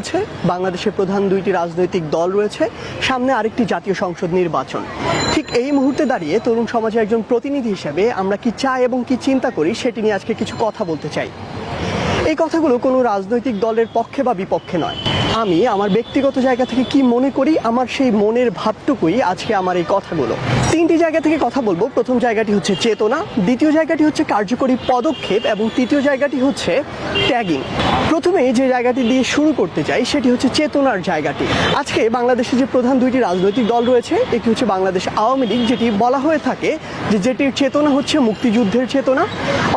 চলছে। বাংলাদেশের প্রধান দুইটি রাজনৈতিক দল রয়েছে। সামনে আরেকটি জাতীয় সংসদ নির্বাচন। ঠিক এই মুহূর্তে দাঁড়িয়ে তরুণ সমাজের একজন প্রতিনিধি হিসেবে আমরা কি চাই এবং কি চিন্তা করি সেটি নিয়ে আজকে কিছু কথা বলতে চাই। এই কথাগুলো কোনো রাজনৈতিক দলের পক্ষে বা বিপক্ষে নয়। আমি আমার ব্যক্তিগত জায়গা থেকে কি মনে করি, আমার সেই মনের ভাবটুকুই আজকে আমার এই কথাগুলো। তিনটি জায়গা থেকে কথা বলব। প্রথম জায়গাটি হচ্ছে চেতনা, দ্বিতীয় জায়গাটি হচ্ছে কার্যকরী পদক্ষেপ, এবং তৃতীয় জায়গাটি হচ্ছে ট্যাগিং। প্রথমে যে জায়গাটি দিয়ে শুরু করতে চাই, সেটি হচ্ছে চেতনার জায়গাটি। আজকে বাংলাদেশে যে প্রধান দুইটি রাজনৈতিক দল রয়েছে, একটি হচ্ছে বাংলাদেশ আওয়ামী লীগ, যেটি বলা হয়ে থাকে যে যেটির চেতনা হচ্ছে মুক্তিযুদ্ধের চেতনা।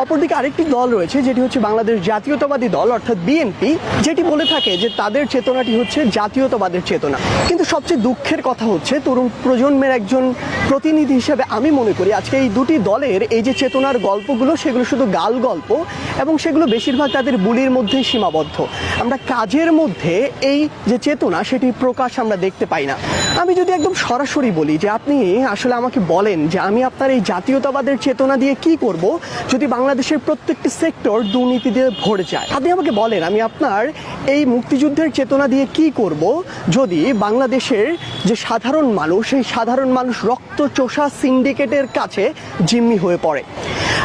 অপরদিকে আরেকটি দল রয়েছে, যেটি হচ্ছে বাংলাদেশ জাতীয়তাবাদী দল, অর্থাৎ বিএনপি, যেটি বলে থাকে যে তাদের চেতনাটি হচ্ছে জাতীয়তাবাদের চেতনা। কিন্তু সবচেয়ে দুঃখের কথা হচ্ছে, তরুণ প্রজন্মের একজন প্রতিনিধি হিসেবে আমি মনে করি আজকে এই দুটি দলের এই যে চেতনার গল্পগুলো, সেগুলো শুধু গাল গল্প এবং সেগুলো বেশিরভাগ তাদের বুলির মধ্যেই সীমাবদ্ধ। আমরা কাজের মধ্যে এই যে চেতনা, সেটির প্রকাশ আমরা দেখতে পাই না। আমি যদি একদম সরাসরি বলি যে আপনি আসলে আমাকে বলেন যে আমি আপনার এই জাতীয়তাবাদের চেতনা দিয়ে কি করব, যদি বাংলাদেশের প্রত্যেকটি সেক্টর দুর্নীতি দিয়ে ভরে যায়। আপনি আমাকে বলেন, আমি আপনার এই মুক্তিযুদ্ধের চেতনা দিয়ে কি করব? যদি বাংলাদেশের যে সাধারণ মানুষ, সেই সাধারণ মানুষ রক্ত চোষা সিন্ডিকেটের কাছে জিম্মি হয়ে পড়ে।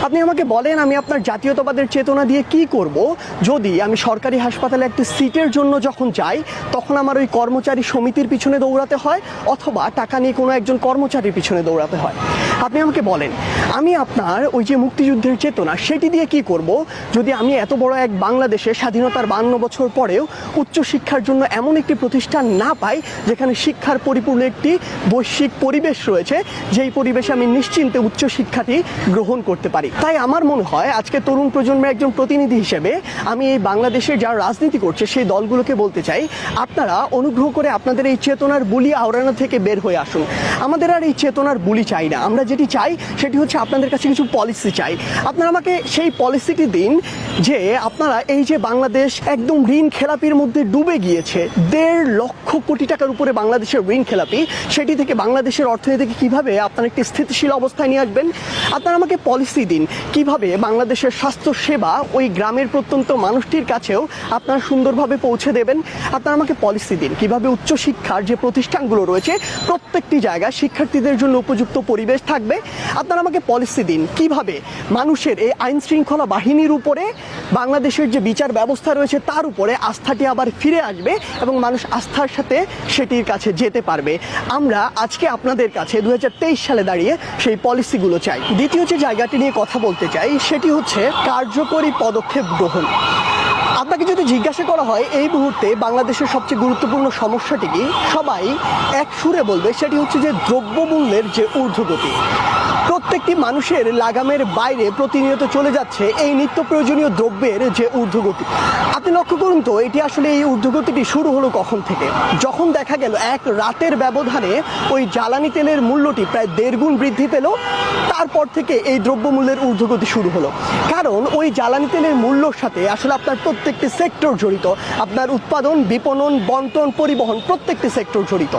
আপনি আমাকে বলেন, আমি আপনার জাতীয়তাবাদের চেতনা দিয়ে কি করব? যদি আমি সরকারি হাসপাতালে একটি সিটের জন্য যখন যাই, তখন আমার ওই কর্মচারী সমিতির পিছনে দৌড়াতে হয়, অথবা টাকা নিয়ে কোনো একজন কর্মচারীর পিছনে দৌড়াতে হয়। আপনি আমাকে বলেন, আমি আপনার ওই যে মুক্তিযুদ্ধের চেতনা, সেটি দিয়ে কি করব? যদি আমি এত বড় এক বাংলাদেশে স্বাধীনতার বান্ন বছর পরেও উচ্চশিক্ষার জন্য এমন একটি প্রতিষ্ঠান না পাই, যেখানে শিক্ষার পরিপূর্ণ একটি বৈশ্বিক পরিবেশ রয়েছে, যেই পরিবেশে আমি নিশ্চিন্তে উচ্চশিক্ষাটি গ্রহণ করতে পারি। তাই আমার মনে হয়, আজকে তরুণ প্রজন্মের একজন প্রতিনিধি হিসেবে আমি এই বাংলাদেশের যারা রাজনীতি করছে, সেই দলগুলোকে বলতে চাই, আপনারা অনুগ্রহ করে আপনাদের এই চেতনার বুলি আওড়ানো থেকে বের হয়ে আসুন। আমাদের আর এই চেতনার বুলি চাই না। আমরা যেটি চাই, সেটি হচ্ছে আপনাদের কাছে কিছু পলিসি চাই। আপনারা আমাকে সেই পলিসিটি দিন যে আপনারা এই যে বাংলাদেশ একদম ঋণ খেলাপির মধ্যে ডুবে গিয়েছে দেড় লক্ষ কোটি টাকার উপরে বাংলাদেশের ঋণ খেলাপি, সেটি থেকে বাংলাদেশের অর্থনীতিকে কীভাবে আপনার একটি স্থিতিশীল অবস্থায় নিয়ে আসবেন? আপনারা আমাকে পলিসি দিন, কীভাবে বাংলাদেশের স্বাস্থ্য সেবা ওই গ্রামের প্রত্যন্ত মানুষটির কাছেও আপনারা সুন্দরভাবে পৌঁছে দেবেন? আপনারা আমাকে পলিসি দিন, কীভাবে উচ্চশিক্ষার যে প্রতিষ্ঠানগুলো রয়েছে, প্রত্যেকটি জায়গায় শিক্ষার্থীদের জন্য উপযুক্ত পরিবেশ থাকবে? আপনারা আমাকে পলিসি দিন, কীভাবে মানুষের এই আইন শৃঙ্খলা বাহিনীর উপরে বাংলাদেশের যে বিচার ব্যবস্থা রয়েছে, তার উপরে আস্থাটি আবার ফিরে আসবে? এবং মানুষ আস্থার সাথে সেটির কাছে যেতে পারবে। আমরা আজকে আপনাদের কাছে দু হাজার তেইশ সালে দাঁড়িয়ে সেই পলিসিগুলো চাই। দ্বিতীয় যে জায়গাটি নিয়ে কথা বলতে চাই, সেটি হচ্ছে কার্যকরী পদক্ষেপ গ্রহণ। আপনাকে যদি জিজ্ঞাসা করা হয়, এই মুহূর্তে বাংলাদেশের সবচেয়ে গুরুত্বপূর্ণ সমস্যাটি কি? সবাই এক সুরে বলবে, সেটি হচ্ছে যে দ্রব্যমূল্যের যে ঊর্ধ্বগতি। প্রত্যেকটি মানুষের লাগামের বাইরে প্রতিনিয়ত চলে যাচ্ছে এই নিত্য প্রয়োজনীয় দ্রব্যের যে ঊর্ধ্বগতি। আপনি লক্ষ্য করুন তো, এটি আসলে এই ঊর্ধ্বগতিটি শুরু হলো কখন থেকে? যখন দেখা গেল এক রাতের ব্যবধানে ওই জ্বালানি তেলের মূল্যটি প্রায় দেড় গুণ বৃদ্ধি পেল, তারপর থেকে এই দ্রব্যমূল্যের ঊর্ধ্বগতি শুরু হলো। কারণ ওই জ্বালানি তেলের মূল্যর সাথে আসলে আপনার প্রত্যেকটি সেক্টর জড়িত, আপনার উৎপাদন, বিপণন, বন্টন, পরিবহন প্রত্যেকটি সেক্টর জড়িত।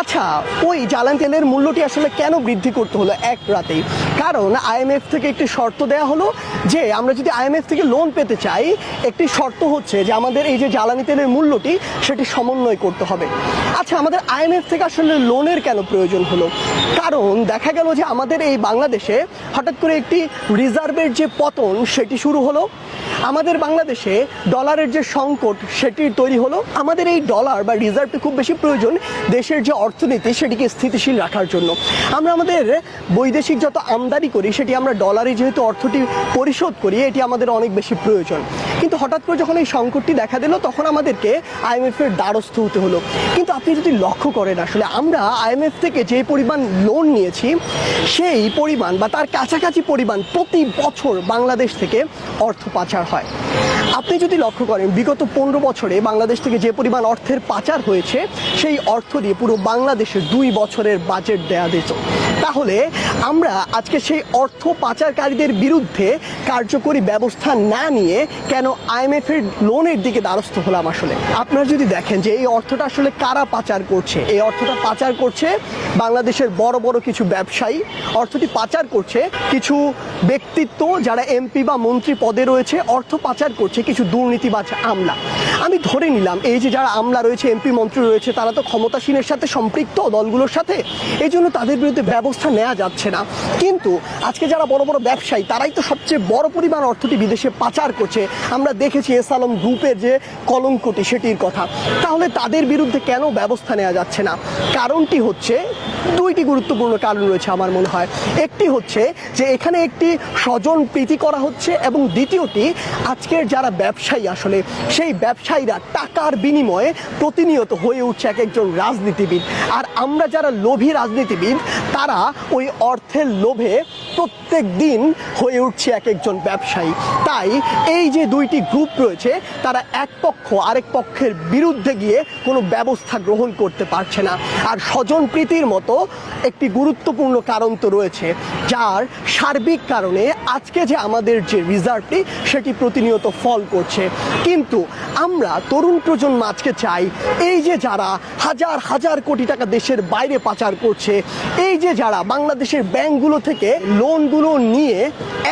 আচ্ছা ওই জ্বালানি তেলের মূল্যটি আসলে কেন বৃদ্ধি করতে হলো এক রাতেই কারণ আইএমএফ থেকে একটি শর্ত দেয়া হলো যে, আমরা যদি আইএমএফ থেকে লোন পেতে চাই, একটি শর্ত হচ্ছে যে, আমাদের এই যে জ্বালানি তেলের মূল্যটি, সেটি সমন্বয় করতে হবে। আচ্ছা আমাদের আইএমএফ থেকে আসলে লোনের কেন প্রয়োজন হলো? কারণ দেখা গেল যে, আমাদের এই বাংলাদেশে হঠাৎ করে একটি রিজার্ভের যে পতন, সেটি শুরু হলো। আমাদের বাংলাদেশে ডলারের যে সংকট, সেটি তৈরি হলো। আমাদের এই ডলার বা রিজার্ভটি খুব বেশি প্রয়োজন দেশের যে অর্থনীতি, সেটিকে স্থিতিশীল রাখার জন্য। আমরা আমাদের বৈদেশিক যত আমদানি করি, সেটি আমরা ডলারে যেহেতু অর্থটি পরিশোধ করি, এটি আমাদের অনেক বেশি প্রয়োজন। কিন্তু হঠাৎ করে যখন এই সংকটটি দেখা দিল, তখন আমাদেরকে আইএমএফ এর দ্বারস্থ হতে হলো। কিন্তু আপনি যদি লক্ষ্য করেন আসলে, আমরা আইএমএফ থেকে যে পরিমাণ লোন নিয়েছি, সেই পরিমাণ বা তার কাছাকাছি পরিমাণ প্রতি বছর বাংলাদেশ থেকে অর্থ পাচার হয়। আপনি যদি লক্ষ্য করেন, বিগত পনেরো বছরে বাংলাদেশ থেকে যে পরিমাণ অর্থের পাচার হয়েছে, সেই অর্থ দিয়ে পুরো বাংলাদেশের দুই বছরের বাজেট দেয়া দিত। তাহলে আমরা আজকে সেই অর্থ পাচারকারীদের বিরুদ্ধে কার্যকরী ব্যবস্থা না নিয়ে কেন আইএমএফ এর লোনের দিকে দ্বারস্থ হলাম আসলে? আপনারা যদি দেখেন যে এই অর্থটা আসলে কারা পাচার করছে? এই অর্থটা পাচার করছে বাংলাদেশের বড় বড় কিছু ব্যবসায়ী। অর্থটি পাচার করছে কিছু ব্যক্তিত্ব যারা এমপি বা মন্ত্রী পদে রয়েছে। অর্থ পাচার করছে কিছু দুর্নীতিবাজ আমলা। আমি ধরে নিলাম, এই যে যারা আমলা রয়েছে, এমপি মন্ত্রী রয়েছে, তারা তো ক্ষমতাসীনের সাথে সম্পৃক্ত দলগুলোর সাথে। এই জন্য তাদের বিরুদ্ধে ব্যবস্থা নেওয়া যাচ্ছে না। কিন্তু আজকে যারা বড় বড় ব্যবসায়ী, তারাই তো সবচেয়ে বড় পরিমাণ অর্থটি বিদেশে পাচার করছে। আমরা দেখেছি এস আলম গ্রুপের যে কলঙ্কটি, সেটির কথা। তাহলে তাদের বিরুদ্ধে কেন ব্যবস্থা নেওয়া যাচ্ছে না? কারণটি হচ্ছে দুইটি গুরুত্বপূর্ণ কারণ রয়েছে আমার মনে হয়। একটি হচ্ছে যে এখানে একটি স্বজন প্রীতি করা হচ্ছে এবং দ্বিতীয়টি আজকের যারা ব্যবসায়ী আসলে, সেই ব্যবসায়ীরা টাকার বিনিময়ে প্রতিনিয়ত হয়ে উঠছে এক একজন রাজনীতিবিদ। আর আমরা যারা লোভী রাজনীতিবিদ, তারা ওই অর্থের লোভে প্রত্যেক দিন হয়ে উঠছে এক একজন ব্যবসায়ী। তাই এই যে দুইটি গ্রুপ রয়েছে, তারা এক পক্ষ, আরেক পক্ষের বিরুদ্ধে গিয়ে কোনো ব্যবস্থা গ্রহণ করতে পারছে না। আর স্বজন প্রীতির মতো একটি গুরুত্বপূর্ণ কারণ তো রয়েছে, যার সার্বিক কারণে আজকে যে আমাদের যে রিজার্ভটি সেটি প্রতিনিয়ত ফল করছে। কিন্তু আমরা তরুণ প্রজন্ম আজকে চাই, এই যে যারা হাজার হাজার কোটি টাকা দেশের বাইরে পাচার করছে, এই যে যারা বাংলাদেশের ব্যাংকগুলো থেকে লোনগুলো নিয়ে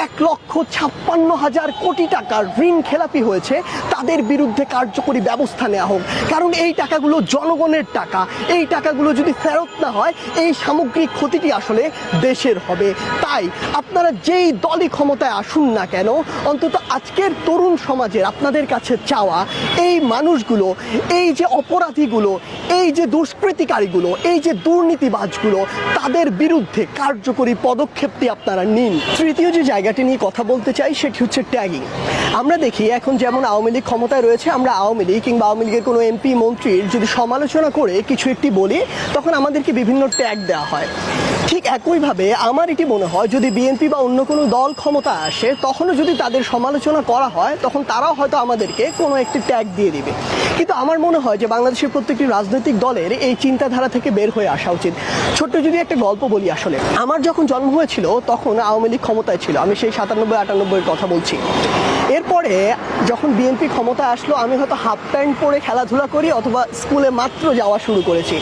এক লক্ষ ছাপ্পান্ন হাজার কোটি টাকার ঋণ খেলাপি হয়েছে। তাদের বিরুদ্ধে কার্যকরী ব্যবস্থা নেওয়া হোক। কারণ এই টাকাগুলো জনগণের টাকা। এই টাকাগুলো যদি ফেরত না হয়, এই সামগ্রিক ক্ষতিটি আসলে দেশের হবে। তাই আপনারা যেই দলই ক্ষমতায় আসুন না কেন, অন্তত আজকের তরুণ সমাজের আপনাদের কাছে চাওয়া এই মানুষগুলো, এই যে অপরাধীগুলো, এই যে দুষ্কৃতিকারীগুলো, এই যে দুর্নীতিবাজগুলো, তাদের বিরুদ্ধে কার্যকরী পদক্ষেপটি আপনারা নিন। তৃতীয় যে জায়গাটি নিয়ে কথা বলতে চাই, সেটি হচ্ছে ট্যাগিং আমরা দেখি এখন যেমন আওয়ামী লীগ ক্ষমতায় রয়েছে, আমরা আওয়ামী লীগ কিংবা আওয়ামী লীগের কোনো এমপি মন্ত্রীর যদি সমালোচনা করে কিছু একটি বলি, তখন আমাদেরকে বিভিন্ন ট্যাগ দেওয়া হয়। ঠিক একইভাবে আমার এটি মনে হয়, যদি বিএনপি বা অন্য কোনো দল ক্ষমতা আসে, তখনও যদি তাদের সমালোচনা করা হয়, তখন তারাও হয়তো আমাদেরকে কোনো একটি ট্যাগ দিয়ে দিবে। কিন্তু আমার মনে হয় যে বাংলাদেশের প্রত্যেকটি রাজনৈতিক দলের এই চিন্তাধারা থেকে বের হয়ে আসা উচিত। ছোট্ট যদি একটা গল্প বলি আসলে। আমার যখন জন্ম হয়েছিল তখন আওয়ামী লীগ ক্ষমতায় ছিল। আমি সেই সাতানব্বই আটানব্বইয়ের কথা বলছি। এরপরে যখন বিএনপি ক্ষমতা আসলো, আমি হয়তো হাফ প্যান্ট পরে খেলাধুলা করি অথবা স্কুলে মাত্র যাওয়া শুরু করেছি।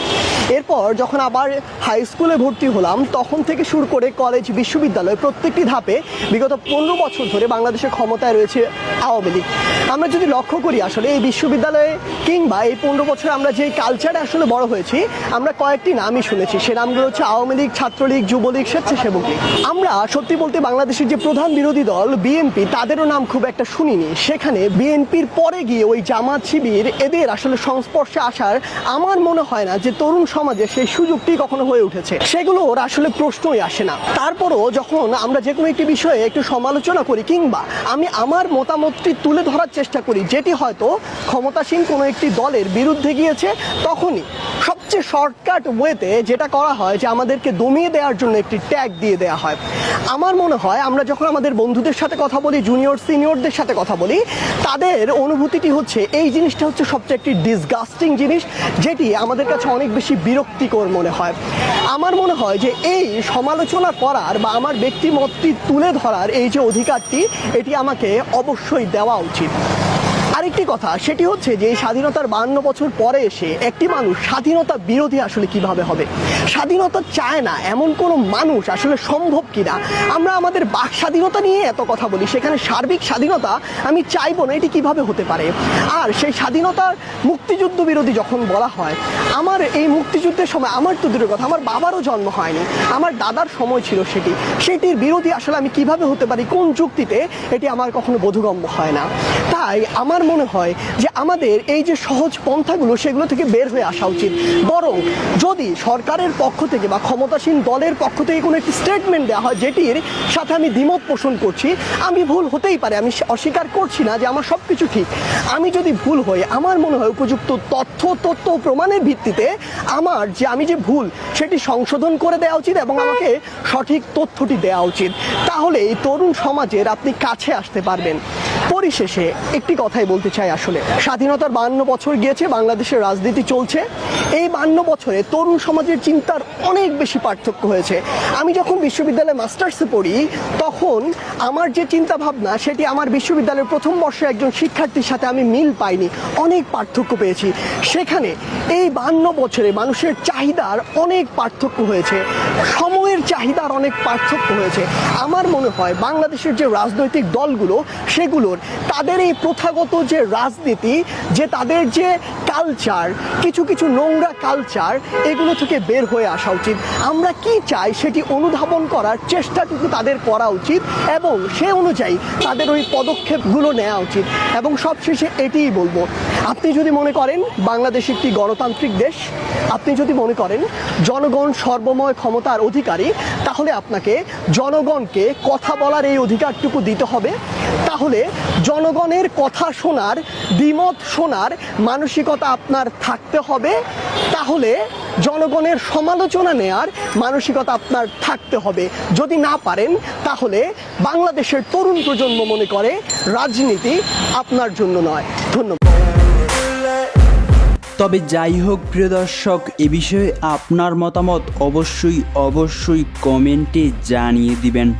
এরপর যখন আবার হাই স্কুলে ভর্তি হলাম, তখন থেকে শুরু করে কলেজ বিশ্ববিদ্যালয় প্রত্যেকটি ধাপে বিগত পনেরো বছর ধরে বাংলাদেশের ক্ষমতায় রয়েছে আওয়ামী লীগ। আমরা যদি লক্ষ্য করি আসলে এই বিশ্ববিদ্যালয়ে কিংবা এই পনেরো বছরে আমরা যেই কালচারে আসলে বড় হয়েছি, আমরা কয়েকটি নামই শুনেছি। সে নামগুলো হচ্ছে আওয়ামী লীগ, ছাত্রলীগ, যুবলীগ, স্বেচ্ছাসেবক লীগ। আমরা সত্যি বলতে বাংলাদেশের যে প্রধান বিরোধী দল বিএনপি তাদেরও নাম খুব একটা শুনিনি। সেখানে বিএনপির পরে গিয়ে ওই জামাত শিবির, এদের আসলে সংস্পর্শে আসার আমার মনে হয় না যে তরুণ সমাজে সেই সুযোগটি কখনো হয়ে উঠেছে। সেগুলোর আসলে প্রশ্নই আসে না। তারপরও যখন আমরা যে কোনো একটি বিষয়ে একটু সমালোচনা করি কিংবা আমি আমার মতামতটি তুলে ধরার চেষ্টা করি, যেটি হয়তো ক্ষমতাসীন কোনো একটি দলের বিরুদ্ধে গিয়েছে, তখনই সবচেয়ে শর্টকাট ওয়েতে যেটা করা হয় যে আমাদেরকে দমিয়ে দেওয়ার জন্য একটি ট্যাগ দিয়ে দেওয়া হয়। আমার মনে হয় আমরা যখন আমাদের বন্ধুদের সাথে কথা বলি জুনিয়র সিনিয়রদের সাথে কথা বলি, তাদের অনুভূতিটি হচ্ছে এই জিনিসটা হচ্ছে সবচেয়ে একটি ডিসগাস্টিং জিনিস, যেটি আমাদের কাছে অনেক বেশি বিরক্তিকর মনে হয়। আমার মনে হয় যে এই সমালোচনা করার বা আমার ব্যক্তিমতটি তুলে ধরার এই যে অধিকারটি, এটি আমাকে অবশ্যই দেওয়া উচিত। আরেকটি কথা, সেটি হচ্ছে যে স্বাধীনতার বান্ন বছর পরে এসে একটি মানুষ স্বাধীনতা বিরোধী আসলে কীভাবে হবে? স্বাধীনতা চায় না এমন কোনো মানুষ আসলে সম্ভব কিনা? আমরা আমাদের বাক স্বাধীনতা নিয়ে এত কথা বলি, সেখানে সার্বিক স্বাধীনতা আমি চাইব না, এটি কীভাবে হতে পারে? আর সেই স্বাধীনতার মুক্তিযুদ্ধ বিরোধী যখন বলা হয়, আমার এই মুক্তিযুদ্ধের সময় আমার তো দূরের কথা, আমার বাবারও জন্ম হয়নি, আমার দাদার সময় ছিল সেটি। সেটির বিরোধী আসলে আমি কীভাবে হতে পারি, কোন যুক্তিতে, এটি আমার কখনো বোধগম্য হয় না। তাই আমার মনে হয় যে আমাদের এই যে সহজ পন্থাগুলো সেগুলো থেকে বের হয়ে আসা উচিত। বরং যদি সরকারের পক্ষ থেকে বা ক্ষমতাসীন দলের পক্ষ থেকে কোনো একটি স্টেটমেন্ট দেওয়া হয় যেটির সাথে আমি দ্বিমত পোষণ করছি, আমি ভুল হতেই পারে, আমি অস্বীকার করছি না যে আমার সব কিছু ঠিক। আমি যদি ভুল হই, আমার মনে হয় উপযুক্ত তথ্য তথ্য প্রমাণের ভিত্তিতে আমার যে আমি যে ভুল, সেটি সংশোধন করে দেওয়া উচিত এবং আমাকে সঠিক তথ্যটি দেওয়া উচিত। তাহলে এই তরুণ সমাজের আপনি কাছে আসতে পারবেন। পরিশেষে একটি কথাই বলতে চাই আসলে। স্বাধীনতার বান্ন বছর গিয়েছে, বাংলাদেশের রাজনীতি চলছে। এই বান্ন বছরে তরুণ সমাজের চিন্তার অনেক বেশি পার্থক্য হয়েছে। আমি যখন বিশ্ববিদ্যালয়ে মাস্টার্সে পড়ি, তখন আমার যে চিন্তা ভাবনা সেটি আমার বিশ্ববিদ্যালয়ের প্রথম বর্ষে একজন শিক্ষার্থীর সাথে আমি মিল পাইনি। অনেক পার্থক্য পেয়েছি। সেখানে এই বান্ন বছরে মানুষের চাহিদার অনেক পার্থক্য হয়েছে। সময়ের চাহিদার অনেক পার্থক্য হয়েছে। আমার মনে হয় বাংলাদেশের যে রাজনৈতিক দলগুলো, সেগুলোর তাদের এই প্রথাগত যে রাজনীতি যে তাদের যে কালচার, কিছু কিছু নোংরা কালচার, এগুলো থেকে বের হয়ে আসা উচিত। আমরা কি চাই সেটি অনুধাবন করার চেষ্টাটুকু তাদের করা উচিত এবং সে অনুযায়ী তাদের ওই পদক্ষেপগুলো নেওয়া উচিত। এবং সবশেষে এটিই বলব, আপনি যদি মনে করেন বাংলাদেশ একটি গণতান্ত্রিক দেশ, আপনি যদি মনে করেন জনগণ সর্বময় ক্ষমতার অধিকারী, তাহলে আপনাকে জনগণকে কথা বলার এই অধিকারটুকু দিতে হবে। তাহলে জনগণের কথা শোনার, দ্বিমত শোনার, মানসিকতা আপনার থাকতে হবে, তাহলে জনগণের সমালোচনা নেয়ার মানসিকতা আপনার থাকতে হবে। যদি না পারেন, তাহলে বাংলাদেশের তরুণ প্রজন্ম মনে করে রাজনীতি আপনার জন্য নয়। ধন্যবাদ। তবে যাই হোক, প্রিয় দর্শক, এ বিষয়ে আপনার মতামত অবশ্যই অবশ্যই কমেন্টে জানিয়ে দিবেন।